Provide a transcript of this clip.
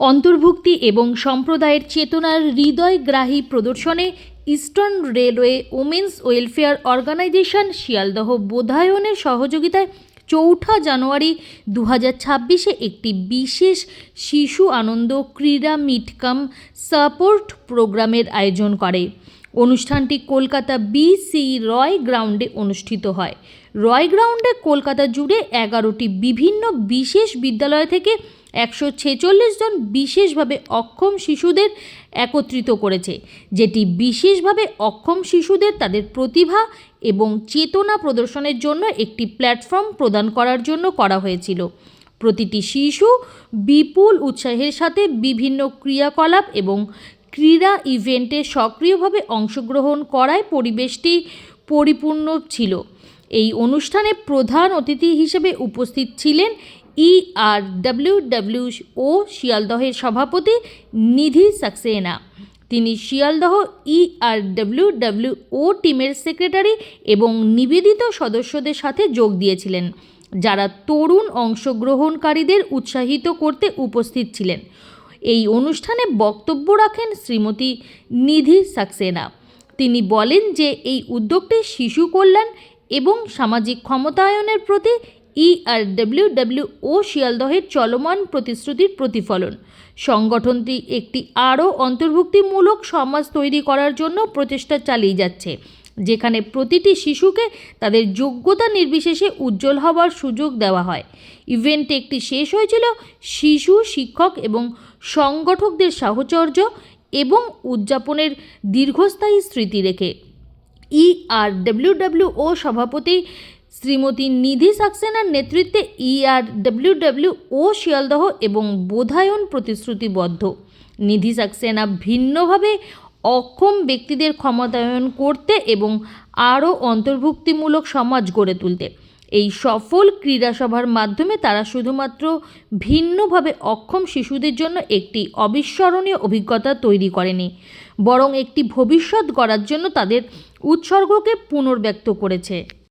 অন্তর্ভুক্তি এবং সম্প্রদায়ের চেতনার হৃদয়গ্রাহী প্রদর্শনে eastern railway women's welfare organisation Sealdah বোধায়নের সহযোগিতায় চৌঠা জানুয়ারি দু ছাব্বিশে একটি বিশেষ শিশু আনন্দ ক্রীড়া মিটকাম সাপোর্ট প্রোগ্রামের আয়োজন করে। অনুষ্ঠানটি কলকাতা বিসি রয় গ্রাউন্ডে অনুষ্ঠিত হয়। রয় গ্রাউন্ডে কলকাতা জুড়ে এগারোটি বিভিন্ন বিশেষ বিদ্যালয় থেকে একশো ছেচল্লিশ জন বিশেষভাবে অক্ষম শিশুদের একত্রিত করেছে, যেটি বিশেষভাবে অক্ষম শিশুদের তাদের প্রতিভা এবং চেতনা প্রদর্শনের জন্য একটি প্ল্যাটফর্ম প্রদান করার জন্য করা হয়েছিল। প্রতিটি শিশু বিপুল উৎসাহের সাথে বিভিন্ন ক্রিয়াকলাপ এবং ক্রীড়া ইভেন্টে সক্রিয়ভাবে অংশগ্রহণ করায় পরিবেশটি পরিপূর্ণ ছিল। এই অনুষ্ঠানে প্রধান অতিথি হিসেবে উপস্থিত ছিলেন ই আর ডাব্লিউ ডাব্লিউ ও শিয়ালদহের সভাপতি নিধি সাক্সেনা। তিনি Sealdah E R W W O টিমের সেক্রেটারি এবং নিবেদিত সদস্যদের সাথে যোগ দিয়েছিলেন, যারা তরুণ অংশগ্রহণকারীদের উৎসাহিত করতে উপস্থিত ছিলেন। এই অনুষ্ঠানে বক্তব্য রাখেন শ্রীমতী নিধি সাক্সেনা। তিনি বলেন যে, এই উদ্যোগটি শিশু কল্যাণ এবং সামাজিক ক্ষমতায়নের প্রতি ই আর ও শিয়ালদহের চলমান প্রতিশ্রুতির প্রতিফলন। সংগঠনটি একটি আরও অন্তর্ভুক্তিমূলক সমাজ তৈরি করার জন্য প্রচেষ্টা চালিয়ে যাচ্ছে, যেখানে প্রতিটি শিশুকে তাদের যোগ্যতা নির্বিশেষে উজ্জ্বল হওয়ার সুযোগ দেওয়া হয়। ইভেন্টে একটি শেষ হয়েছিল শিশু শিক্ষক এবং সংগঠকদের সাহচর্য এবং উদযাপনের দীর্ঘস্থায়ী স্মৃতি রেখে। ই আর ডাব্লিউ ডাব্লিউ ও সভাপতি শ্রীমতী নিধি সাক্সেনার নেতৃত্বে E R W W O Sealdah এবং বোধায়ন প্রতিশ্রুতিবদ্ধ। নিধি সাক্সেনা ভিন্নভাবে অক্ষম ব্যক্তিদের ক্ষমতায়ন করতে এবং আরও অন্তর্ভুক্তিমূলক সমাজ গড়ে তুলতে। এই সফল ক্রীড়া সভার মাধ্যমে তারা শুধুমাত্র ভিন্নভাবে অক্ষম শিশুদের জন্য একটি অবিস্মরণীয় অভিজ্ঞতা তৈরি করেনি, বরং একটি ভবিষ্যৎ গড়ার জন্য তাদের উৎসর্গকে পুনর্ব্যক্ত করেছে।